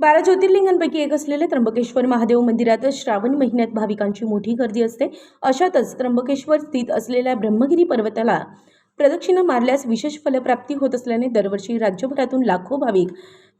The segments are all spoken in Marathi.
बारा ज्योतिर्लिंगांपैकी एक असलेले त्र्यंबकेश्वर महादेव मंदिरात श्रावण महिन्यात भाविकांची मोठी गर्दी असते. अशातच त्र्यंबकेश्वर स्थित असलेल्या ब्रह्मगिरी पर्वताला प्रदक्षिणा मारल्यास विशेष फलप्राप्ती होत असल्याने दरवर्षी राज्यभरातून लाखो भाविक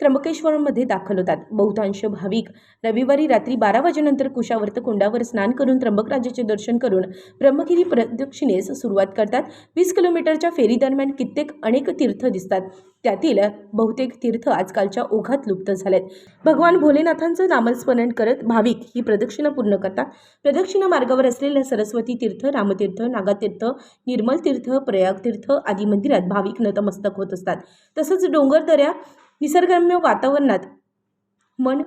त्र्यंबकेश्वरमध्ये दाखल होतात. बहुतांश भाविक रविवारी रात्री बारा वाजेनंतर कुशावर्त कुंडावर स्नान करून त्र्यंबकराजाचे दर्शन करून ब्रह्मगिरी प्रदक्षिणेस सुरुवात करतात. वीस किलोमीटरच्या फेरीदरम्यान कित्येक अनेक तीर्थ दिसतात. त्यातील बहुतेक तीर्थ आजकालच्या ओघात लुप्त झालेत. भगवान भोलेनाथांचं नामस्मरण करत भाविक ही प्रदक्षिणा पूर्ण करतात. प्रदक्षिणा मार्गावर असलेल्या सरस्वती तीर्थ रामतीर्थ नागातीर्थ निर्मल तीर्थ प्रयाग तीर्थ आदी मंदिरात भाविक नतमस्तक होत असतात. तसंच डोंगर दऱ्या निसर्गरम्य वातावरणात मन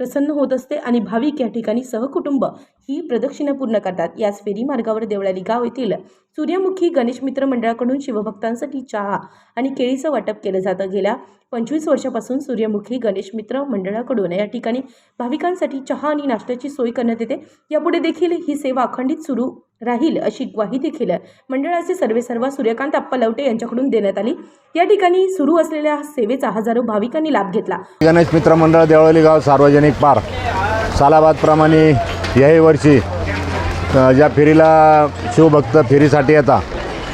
प्रसन्न होत असते आणि भाविक या ठिकाणी सहकुटुंब ही प्रदक्षिणा पूर्ण करतात. याच फेरी मार्गावर देवळाली गाव येथील सूर्यमुखी गणेश मित्र मंडळाकडून शिवभक्तांसाठी चहा आणि केळीचं वाटप केलं जातं. गेल्या पंचवीस वर्षापासून सूर्यमुखी गणेश मित्र मंडळाकडून या ठिकाणी भाविकांसाठी चहा आणि नाश्त्याची सोय करण्यात येते. यापुढे देखील ही सेवा अखंडित सुरू राहील अशी ग्वाही देखील मंडळाचे सर्वेसर्वा सूर्यकांत आप्पा लवटे यांच्याकडून देण्यात आली. या ठिकाणी सुरू असलेल्या सेवेचा हजारो भाविकांनी लाभ घेतला. गणेश मित्र मंडळ देवळली गाव सार्वजनिक पार्क. सालाबादप्रमाणे याही वर्षी ज्या फेरीला शिवभक्त फेरीसाठी येतात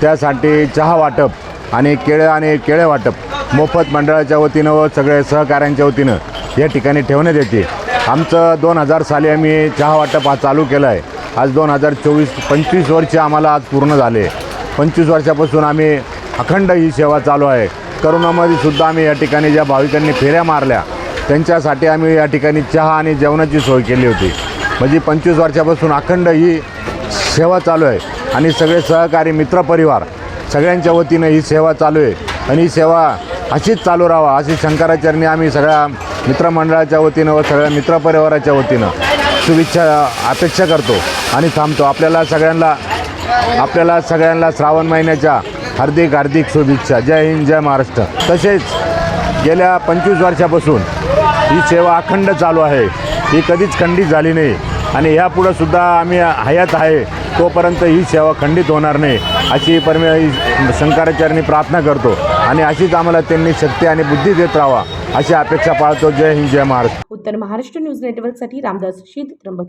त्यासाठी चहा वाटप आणि केळे आणि केळे वाटप मोफत मंडळाच्या वतीनं व सगळे सहकाऱ्यांच्या वतीनं या ठिकाणी ठेवण्यात येते. आमचं दोन हजार साली आम्ही चहा वाटप हा चालू केलं आहे आज दोन हजार चोवीस पंचवीस वर्ष आम्हाला आज पूर्ण झाले. पंचवीस वर्षापासून आम्ही अखंड ही सेवा चालू आहे. करोनामध्ये सुद्धा आम्ही या ठिकाणी ज्या भाविकांनी फेऱ्या मारल्या त्यांच्यासाठी आम्ही या ठिकाणी चहा आणि जेवणाची सोय केली होती. म्हणजे पंचवीस वर्षापासून अखंड ही सेवा चालू आहे. आणि सगळे सहकारी मित्रपरिवार सगळ्यांच्या वतीनं ही सेवा चालू आहे. आणि ही सेवा अशीच चालू राहावा अशी शंकराचार्यने आम्ही सगळ्या मित्रमंडळाच्या वतीनं व सगळ्या मित्रपरिवाराच्या वतीनं शुभेच्छा अपेक्षा करतो आणि थांबतो. आपल्याला सगळ्यांना आपल्याला सगळ्यांना श्रावण महिन्याच्या हार्दिक हार्दिक शुभेच्छा. जय हिंद जय महाराष्ट्र. तसेच गेल्या पंचवीस वर्षापासून ही सेवा अखंड चालू आहे. ही कधीच खंडित झाली नाही. आणि ह्यापुढं सुद्धा आम्ही हयात आहे तोपर्यंत ही सेवा खंडित होणार नाही अशी परमे शंकराचार्यांनी प्रार्थना करतो. आणि अशीच आम्हाला त्यांनी शक्ती आणि बुद्धी देत राहावा अशी अपेक्षा पाळतो. जय हिंद जय महाराष्ट्र. उत्तर महाराष्ट्र न्यूज नेटवर्कसाठी रामदास शीत त्र्यंबके